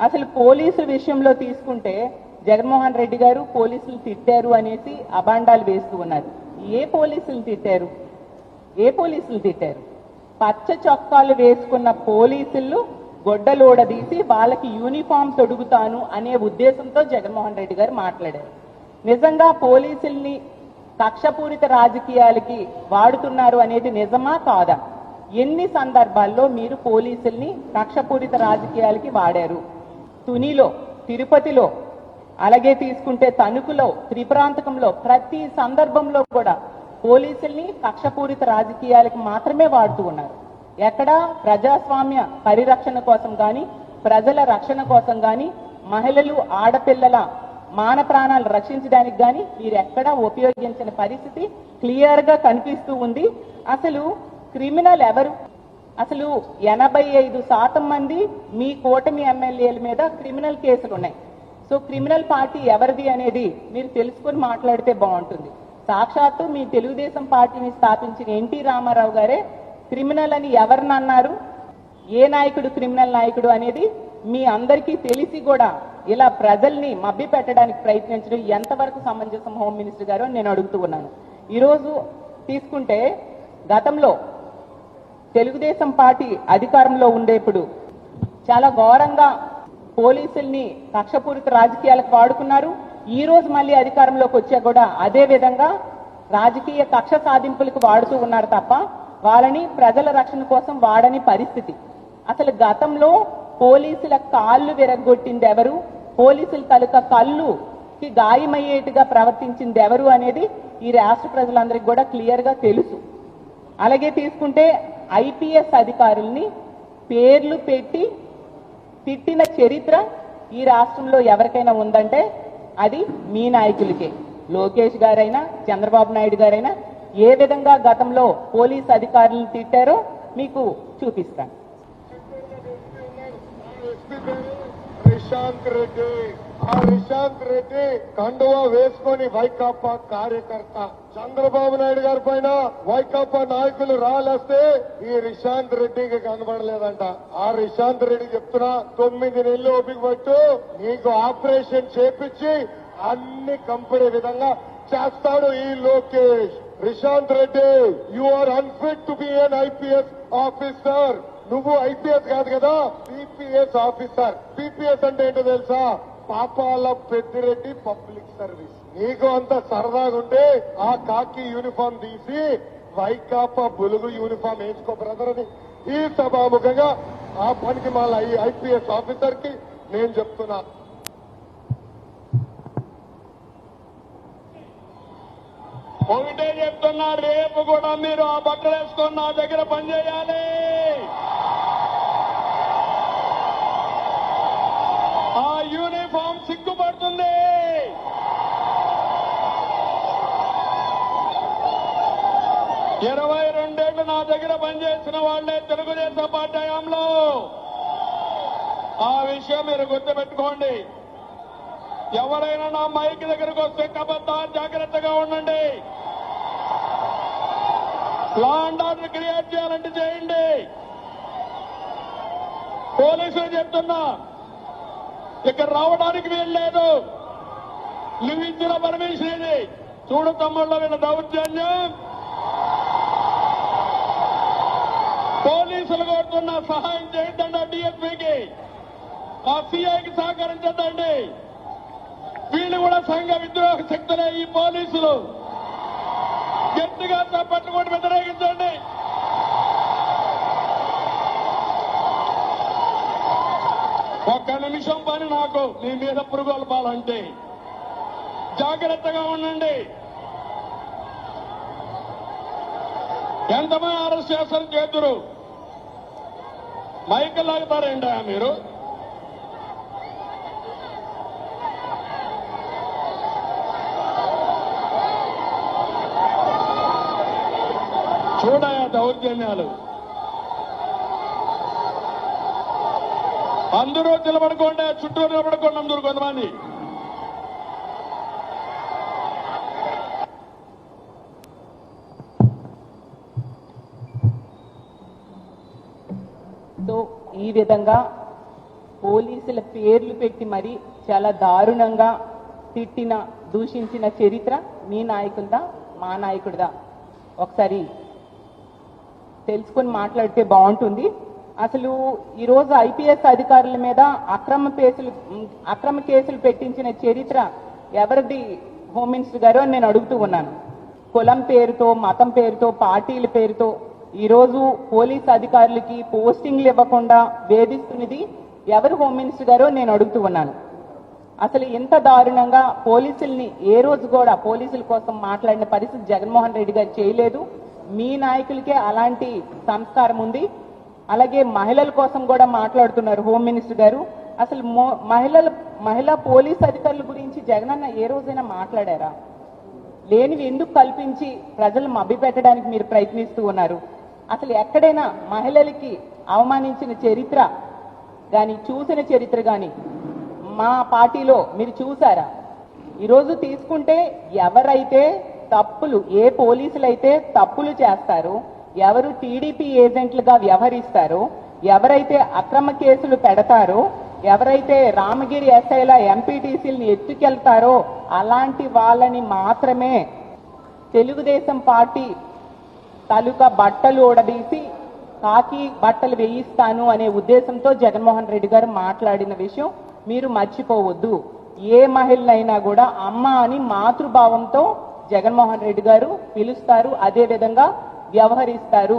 అసలు పోలీసుల విషయంలో తీసుకుంటే జగన్మోహన్ రెడ్డి గారు పోలీసులు తిట్టారు అనేసి అభాండాలు వేస్తూ ఉన్నారు. ఏ పోలీసులు తిట్టారు? ఏ పోలీసులు తిట్టారు? పచ్చ చొక్కాలు వేసుకున్న పోలీసులు గొడ్డలోడదీసి వాళ్ళకి యూనిఫామ్ తొడుగుతాను అనే ఉద్దేశంతో జగన్మోహన్ రెడ్డి గారు మాట్లాడారు. నిజంగా పోలీసుల్ని కక్షపూరిత రాజకీయాలకి వాడుతున్నారు అనేది నిజమా కాదా? ఎన్ని సందర్భాల్లో మీరు పోలీసుల్ని కక్షపూరిత రాజకీయాలకి వాడారు? తునిలో తిరుపతిలో అలాగే తీసుకుంటే తణుకులో త్రిప్రాంతకంలో ప్రతి సందర్భంలో కూడా పోలీసుల్ని కక్షపూరిత రాజకీయాలకి మాత్రమే వాడుతూ ఉన్నారు. ఎక్కడ ప్రజాస్వామ్య పరిరక్షణ కోసం కానీ ప్రజల రక్షణ కోసం కానీ మహిళలు ఆడపిల్లల మాన ప్రాణాలు రక్షించడానికి కానీ మీరు ఎక్కడా ఉపయోగించిన పరిస్థితి క్లియర్గా కనిపిస్తూ ఉంది. అసలు క్రిమినల్ ఎవరు? అసలు ఎనభై ఐదు శాతం మంది మీ కూటమి ఎమ్మెల్యేల మీద క్రిమినల్ కేసులు ఉన్నాయి. సో క్రిమినల్ పార్టీ ఎవరిది అనేది మీరు తెలుసుకొని మాట్లాడితే బాగుంటుంది. సాక్షాత్తు మీ తెలుగుదేశం పార్టీని స్థాపించిన ఎన్టీ రామారావు గారే క్రిమినల్ అని ఎవరిని అన్నారు? ఏ నాయకుడు క్రిమినల్ నాయకుడు అనేది మీ అందరికీ తెలిసి కూడా ఇలా ప్రజల్ని మభ్య పెట్టడానికి ప్రయత్నించడం ఎంతవరకు సమంజసం హోమ్ మినిస్టర్ గారు నేను అడుగుతూ ఉన్నాను. ఈరోజు తీసుకుంటే గతంలో తెలుగుదేశం పార్టీ అధికారంలో ఉండేప్పుడు చాలా ఘోరంగా పోలీసుల్ని కక్షపూరిత రాజకీయాలకు వాడుకున్నారు. ఈ రోజు మళ్ళీ అధికారంలోకి వచ్చా కూడా అదే విధంగా రాజకీయ కక్ష సాధింపులకు వాడుతూ ఉన్నారు తప్ప వాళ్ళని ప్రజల రక్షణ కోసం వాడని పరిస్థితి. అసలు గతంలో పోలీసుల కాళ్ళు విరగొట్టింది ఎవరు? పోలీసుల తలుక కళ్ళుకి గాయమయ్యేట్టుగా ప్రవర్తించింది ఎవరు అనేది ఈ రాష్ట్ర ప్రజలందరికీ కూడా క్లియర్గా తెలుసు. అలాగే తీసుకుంటే ఐపీఎస్ అధికారుల్ని పేర్లు పెట్టి తిట్టిన చరిత్ర ఈ రాష్ట్రంలో ఎవరికైనా ఉందంటే అది మీ నాయకులకే. లోకేష్ గారైనా చంద్రబాబు నాయుడు గారైనా ఏ విధంగా గతంలో పోలీస్ అధికారులను తిట్టారో మీకు చూపిస్తాను. ప్రశాంత్ రెడ్డి. ఆ రిషాంత్ రెడ్డి కండువా వేసుకొని వైకాపా కార్యకర్త. చంద్రబాబు నాయుడు గారి పైన వైకాపా నాయకులు రాలేస్తే ఈ రిషాంత్ రెడ్డికి కనబడలేదంట. ఆ రిషాంత్ రెడ్డి చెప్తున్నా తొమ్మిది నెలలు ఓపిక పట్టు నీకు ఆపరేషన్ చేపించి అన్ని కంపెనీ విధంగా చేస్తాడు ఈ Lokesh. Rishanth Reddy you are unfit to be an IPS officer నువ్వు ఐపీఎస్ కాదు కదా పీపీఎస్ ఆఫీసర్ పీపీఎస్ అంటే ఏంటో తెలుసా? పాపాల పెద్దిరెడ్డి పబ్లిక్ సర్వీస్. నీకు అంత సరదాగా ఉంటే ఆ కాకి యూనిఫామ్ తీసి వైకాపా బులుగు యూనిఫామ్ వేసుకో బ్రదర్ అని ఈ సభాముఖంగా ఆ పనికి మళ్ళీ ఐపీఎస్ ఆఫీసర్కి నేను చెప్తున్నా. ఒకటే చెప్తున్నా రేపు కూడా మీరు ఆ బట్టలు వేసుకొని నా దగ్గర పనిచేయాలి ఆ యూనిఫామ్ సిగ్గుపడుతుంది. ఇరవై రెండేళ్ళు నా దగ్గర పనిచేసిన వాళ్ళే తెలుగుదేశం పార్టీ హయాంలో. ఆ విషయం మీరు గుర్తుపెట్టుకోండి. ఎవరైనా నా మైక్ దగ్గరకు వస్తే కబద్దా జాగ్రత్తగా ఉండండి. లాండర్ ఆర్డర్ క్రియేట్ చేయాలంటే చేయండి. పోలీసులు చెప్తున్నా. ఇక్కడ రావడానికి వీల్లేదు. నువ్వు ఇచ్చిన పర్మిషన్ ఇది చూడు తమ్ముళ్ళ వీళ్ళ దౌర్జన్యం. పోలీసులు కోరుతున్న సహాయం చేయొద్దండి ఆ డిఎస్పీకి ఆ సీఐకి సహకరించద్దండి వీళ్ళు కూడా సంఘ విద్రోహ శక్తులే ఈ పోలీసులు. గట్టిగా చప్పట్లు కూడా వ్యతిరేకించండి. ఒక్క నిమిషం పని నాకు. నీ మీద పురుగొల్పాలంటే జాగ్రత్తగా ఉండండి. ఎంతమంది అరెస్ట్ చేస్తారు చేతురు మైకి లాగుతారేంటా మీరు? చూడయా దౌర్జన్యాలు. అందరూ నిలబడుకోండి చుట్టూ నిలబడుకోండి అందరూ కొంతమంది. సో ఈ విధంగా పోలీసుల పేర్లు పెట్టి మరి చాలా దారుణంగా తిట్టిన దూషించిన చరిత్ర మీ నాయకుడిదా మా నాయకుడిదా? ఒకసారి తెలుసుకొని మాట్లాడితే బాగుంటుంది. అసలు ఈరోజు ఐపీఎస్ అధికారుల మీద అక్రమ కేసులు అక్రమ కేసులు పెట్టించిన చరిత్ర ఎవరిది? హోమ్ మినిస్టర్ గారు అని నేను అడుగుతూ ఉన్నాను. కులం పేరుతో మతం పేరుతో పార్టీల పేరుతో ఈరోజు పోలీస్ అధికారులకి పోస్టింగ్లు ఇవ్వకుండా వేధిస్తున్నది ఎవరు హోమ్ మినిస్టర్ గారు నేను అడుగుతూ ఉన్నాను. అసలు ఇంత దారుణంగా పోలీసుల్ని ఏ రోజు కూడా పోలీసుల కోసం మాట్లాడిన పరిస్థితి జగన్మోహన్ రెడ్డి గారు చేయలేదు. మీ నాయకులకే అలాంటి సంస్కారం ఉంది. అలాగే మహిళల కోసం కూడా మాట్లాడుతున్నారు హోమ్ మినిస్టర్ గారు. అసలు మో- మహిళల మహిళా పోలీస్ అధికారుల గురించి జగనన్న ఏ రోజైనా మాట్లాడారా? లేనివి ఎందుకు కల్పించి ప్రజలు మభ్యపెట్టడానికి మీరు ప్రయత్నిస్తూ ఉన్నారు? అసలు ఎక్కడైనా మహిళలకి అవమానించిన చరిత్ర కానీ చూసిన చరిత్ర కానీ మా పార్టీలో మీరు చూసారా ఈరోజు తీసుకుంటే ఎవరైతే తప్పులు ఏ పోలీసులు అయితే తప్పులు చేస్తారు ఎవరు టీడీపీ ఏజెంట్లుగా వ్యవహరిస్తారో ఎవరైతే అక్రమ కేసులు పెడతారో ఎవరైతే రామగిరి ఎస్ఐల ఎంపీటీసీలను ఎత్తుకెళ్తారో అలాంటి వాళ్ళని మాత్రమే తెలుగుదేశం పార్టీ తాలూకా బట్టలు ఊడదీసి కాకి బట్టలు వేయిస్తాను అనే ఉద్దేశంతో జగన్మోహన్ రెడ్డి గారు మాట్లాడిన విషయం మీరు మర్చిపోవద్దు. ఏ మహిళనైనా కూడా అమ్మ అని మాతృభావంతో జగన్మోహన్ రెడ్డి గారు పిలుస్తారు. అదే విధంగా వ్యవహరిస్తారు.